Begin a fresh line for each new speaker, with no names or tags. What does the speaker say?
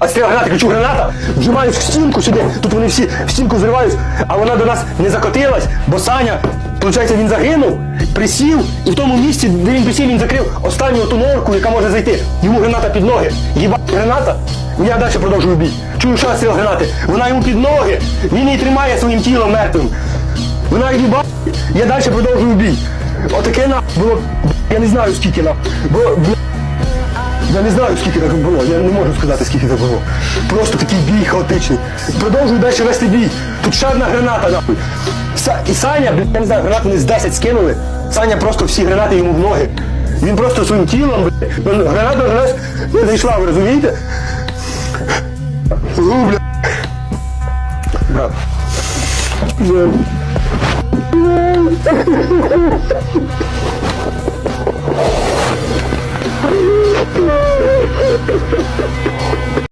А стріла гранати, кричу, граната, вжимаюсь в стінку сюди, тут вони всі в стінку зриваюсь, а вона до нас не закотилась, бо Саня, виходить, він загинув, присів, і в тому місці, де він присів, він закрив останню ту норку, яка може зайти. Йому граната під ноги. Їба граната, я далі продовжую бій. Чую, що стріла гранати. Вона йому під ноги, він її тримає своїм тілом мертвим. Вона їба, я далі продовжую бій. Отаке на було, я не знаю скільки на. Бо, я не знаю, скільки так було, я не можу сказати, скільки це було. Просто такий бій хаотичний. Продовжую далі вести бій. Тут ще одна граната, нахуй. Са- і Саня, блін, я не знаю, гранат вони з 10 скинули. Саня просто всі гранати йому в ноги. Він просто своїм тілом, блін, ну, граната до не зайшла, ви розумієте? У, бля. Брат.